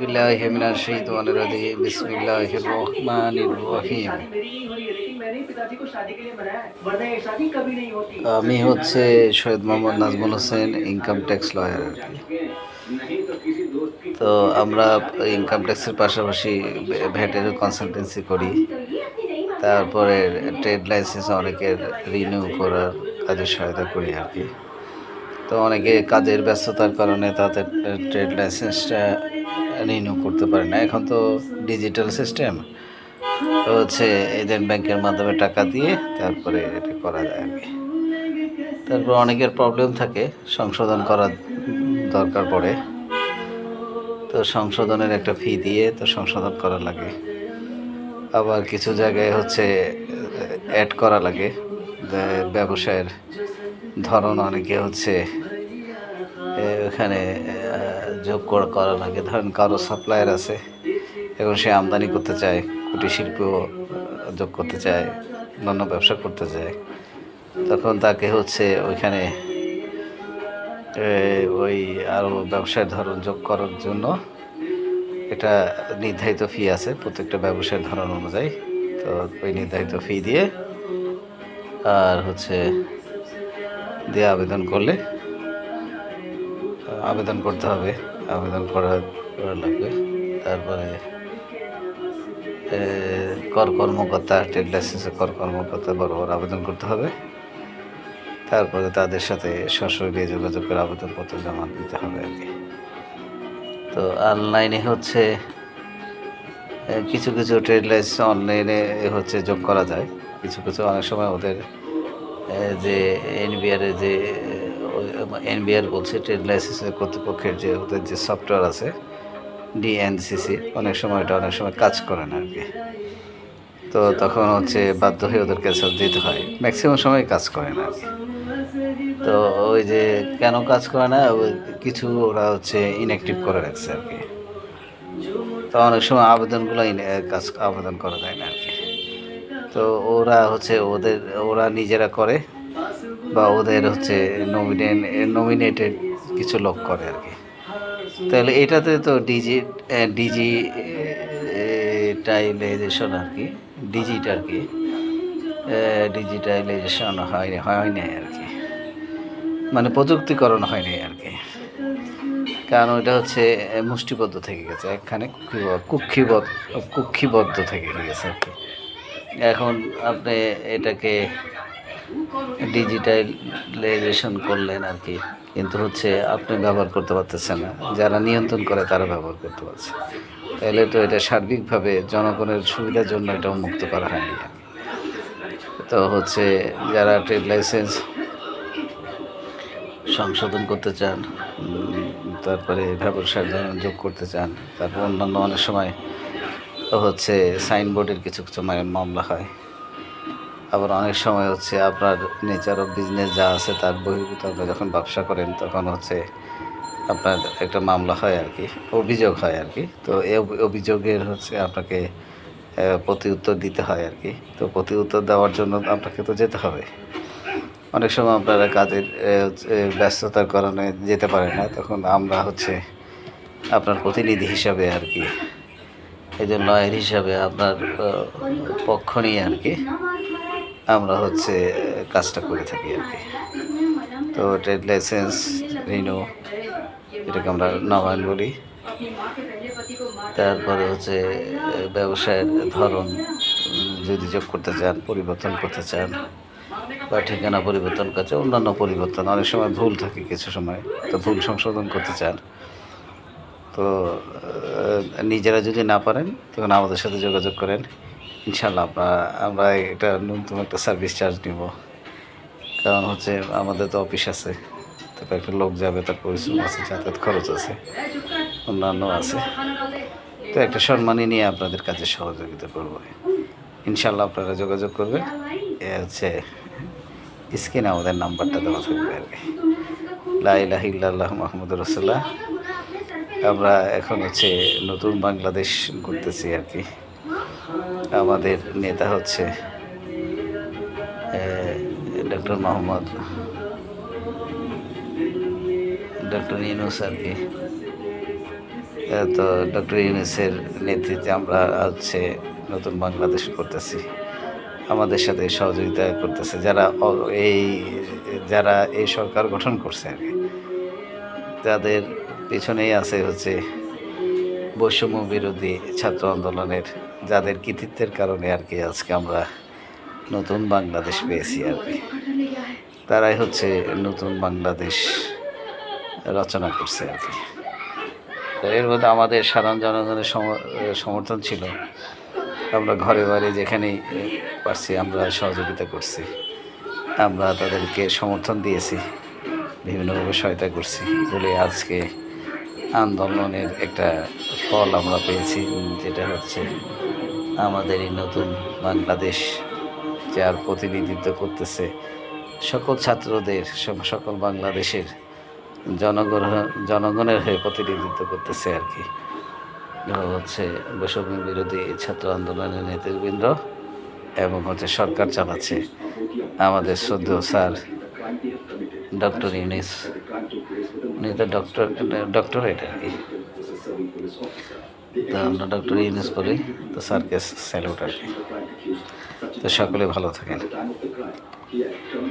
بالله من الشيطان الرجيم بسم الله الرحمن আমি হচ্ছে Syed Mohammad Nazmul Hossain income tax lawyer আর কি। তো আমরা ইনকাম ট্যাক্সের পাশাপাশি ভ্যাটের কনসালটেন্সি করি। তারপরে ট্রেড লাইসেন্স অনেকের রিনিউ করার কাজে সহায়তা করি আর কি। তো অনেকে কাজের ব্যস্ততার কারণে তাদের ট্রেড লাইসেন্সটা রিনিউ করতে পারে না। এখন তো ডিজিটাল সিস্টেম হচ্ছে এজেন্ট ব্যাংকের মাধ্যমে টাকা দিয়ে তারপরে এটা করা যায় আর কি। তারপর অনেকের প্রবলেম থাকে সংশোধন করার দরকার পড়ে। তো সংশোধনের একটা ফি দিয়ে তো সংশোধন করা লাগে। আবার কিছু জায়গায় হচ্ছে অ্যাড করা লাগে। ব্যবসায়ের ধরন অনেকে হচ্ছে এ, ওখানে আহ, যোগ করা লাগে। ধরেন কারও সাপ্লায়ার আছে, এখন সে আমদানি করতে চায়, কুটির শিল্প যোগ করতে চায়, অন্যান্য ব্যবসা করতে চায়, তখন তাকে হচ্ছে ওইখানে ওই আরও ব্যবসার ধরন যোগ করার জন্য এটা নির্ধারিত ফি আছে, প্রত্যেকটা ব্যবসার ধরন অনুযায়ী। তো ওই নির্ধারিত ফি দিয়ে আর হচ্ছে দিয়ে আবেদন করলে, আবেদন করতে হবে। আবেদন করা লাগবে। তারপরে কর কর্মকর্তা ট্রেড লাইসেন্সের কর কর্মকর্তা বরাবর আবেদন করতে হবে। তারপরে তাদের সাথে সরাসরি যোগাযোগ করে আবেদনপত্র জমা দিতে হবে আর কি। তো অনলাইনে হচ্ছে কিছু কিছু ট্রেড লাইসেন্স অনলাইনে হচ্ছে যোগ করা যায়। কিছু কিছু অনেক সময় ওদের যে এনবিআর যে এনবিআর বলছে ট্রেড লাইসেন্সের কর্তৃপক্ষের যে ওদের যে সফটওয়্যার আছে ডিএনসিসি অনেক সময় এটা অনেক সময় কাজ করে না আর কি তো তখন হচ্ছে বাধ্য হয়ে ওদের কাছে দিতে হয়। ম্যাক্সিমাম সময় কাজ করে না আর কি তো ওই যে কেন কাজ করে না কিছু ওরা হচ্ছে ইনঅ্যাক্টিভ করে রাখছে আর কি তো অনেক সময় আবেদনগুলো কাজ, আবেদন করা যায় না আর কি তো ওরা হচ্ছে ওদের, ওরা নিজেরা করে বা ওদের হচ্ছে নমিনেন নমিনেটেড কিছু লোক করে আর কি। তাহলে এটাতে তো ডিজি ডিজি টাইলাইজেশন আর কি ডিজিট আর কি ডিজিটাইলাইজেশন হয় হয় নাই আর কি। মানে প্রযুক্তিকরণ হয়নি আর কি। কারণ এটা হচ্ছে মুষ্টিবদ্ধ থেকে গেছে কুক্ষিবদ্ধ কুক্ষিবদ্ধ কুক্ষিবদ্ধ থেকে গেছে আর কি। এখন আপনি এটাকে ডিজিটালাইজেশন করলেন আর কি। কিন্তু হচ্ছে আপনি ব্যবহার করতে পারতেছেন না। যারা নিয়ন্ত্রণ করে, তারা ব্যবহার করতে পারছে তাহলে তো এটা সার্বিকভাবে জনগণের সুবিধার জন্য এটা উন্মুক্ত করা হয়নি তো হচ্ছে যারা ট্রেড লাইসেন্স সংশোধন করতে চান তারপরে ব্যবসার যোগ করতে চান, তারপর অন্যান্য অনেক সময় হচ্ছে সাইনবোর্ডের কিছু কিছু মামলা হয়। আবার অনেক সময় হচ্ছে আপনার নেচার অফ বিজনেস যা আছে তার বহির্ভূত আপনি যখন ব্যবসা করেন, তখন হচ্ছে আপনার একটা মামলা হয় আর কি, অভিযোগ হয় আর কি। তো অভি- অভিযোগের হচ্ছে আপনাকে প্রতি উত্তর দিতে হয় আর কি। তো প্রতি উত্তর দেওয়ার জন্য আপনাকে তো যেতে হবে। অনেক সময় আপনারা কাজের ব্যস্ততার কারণে যেতে পারেন না। তখন আমরা হচ্ছে আপনার প্রতিনিধি হিসাবে আর কি, এই যে হিসাবে আপনার পক্ষ নিয়ে আর কি আমরা হচ্ছে কাজটা করে থাকি আর কি। তো ট্রেড লাইসেন্স রিনো এটাকে আমরা নবায়ন বলি। তারপরে হচ্ছে ব্যবসায়ের ধরন যদি যোগ করতে চান পরিবর্তন করতে চান বা ঠিকানা পরিবর্তন চান, অন্যান্য পরিবর্তন অনেক সময় ভুল থাকে কিছু সময় তো ভুল সংশোধন করতে চান। তো নিজেরা যদি না পারেন তখন আমাদের সাথে যোগাযোগ করেন। ইনশাল্লাহ আমরা আমরা একটা ন্যূনতম একটা সার্ভিস চার্জ নিব। কারণ হচ্ছে আমাদের তো অফিস আছে তারপর একটা লোক যাবে, তার পরিশ্রম আছে, যাতায়াত খরচ আছে, অন্যান্য আছে। তো একটা সম্মানই নিয়ে আপনাদের কাছে সহযোগিতা করব। ইনশাল্লাহ আপনারা যোগাযোগ করবেন। এ হচ্ছে স্ক্রিনে আমাদের নাম্বারটা দেওয়া থাকবে আর কি। লাইলাহিল্লাহ মাহমুদ রসুল্লাহ আমরা এখন হচ্ছে নতুন বাংলাদেশ ঘুরতেছি আর কি। আমাদের নেতা হচ্ছে ডক্টর মোহাম্মদ, ডক্টর ইউনুস আর কি। তো ডক্টর ইউনুসের নেতৃত্বে আমরা হচ্ছে নতুন বাংলাদেশ করতেছি। আমাদের সাথে সহযোগিতা করতেছে। যারা এই যারা এই সরকার গঠন করছে আর কি, তাদের পিছনেই আছে হচ্ছে বৈষম্য বিরোধী ছাত্র আন্দোলনের যাদের কৃতিত্বের কারণে আর কি আজকে আমরা নতুন বাংলাদেশ পেয়েছি আর কি। তারাই হচ্ছে নতুন বাংলাদেশ রচনা করছে আর কি। এর মধ্যে আমাদের সাধারণ জনগণের সমর্থন ছিল। আমরা ঘরে বাড়ি যেখানেই পারছি আমরা সহযোগিতা করছি। আমরা তাদেরকে সমর্থন দিয়েছি। বিভিন্নভাবে সহায়তা করছি বলে আজকে আন্দোলনের একটা ফল আমরা পেয়েছি যেটা হচ্ছে আমাদের এই নতুন বাংলাদেশ যার প্রতিনিধিত্ব করতেছে। সকল ছাত্রদের সকল বাংলাদেশের জনগণ, জনগণের হয়ে প্রতিনিধিত্ব করতেছে আর কি। হচ্ছে বৈষম্য বিরোধী ছাত্র আন্দোলনের নেতৃবৃন্দ এবং হচ্ছে সরকার চালাচ্ছে। আমাদের সদ্য স্যার ডক্টর ইউনিস উনি তো ডক্টর ডক্টর এটা আর কি। তো আমরা ডক্টর ইউনিস বলি, তো স্যারকে স্যালুট আর কি। তো সকলে ভালো থাকেন।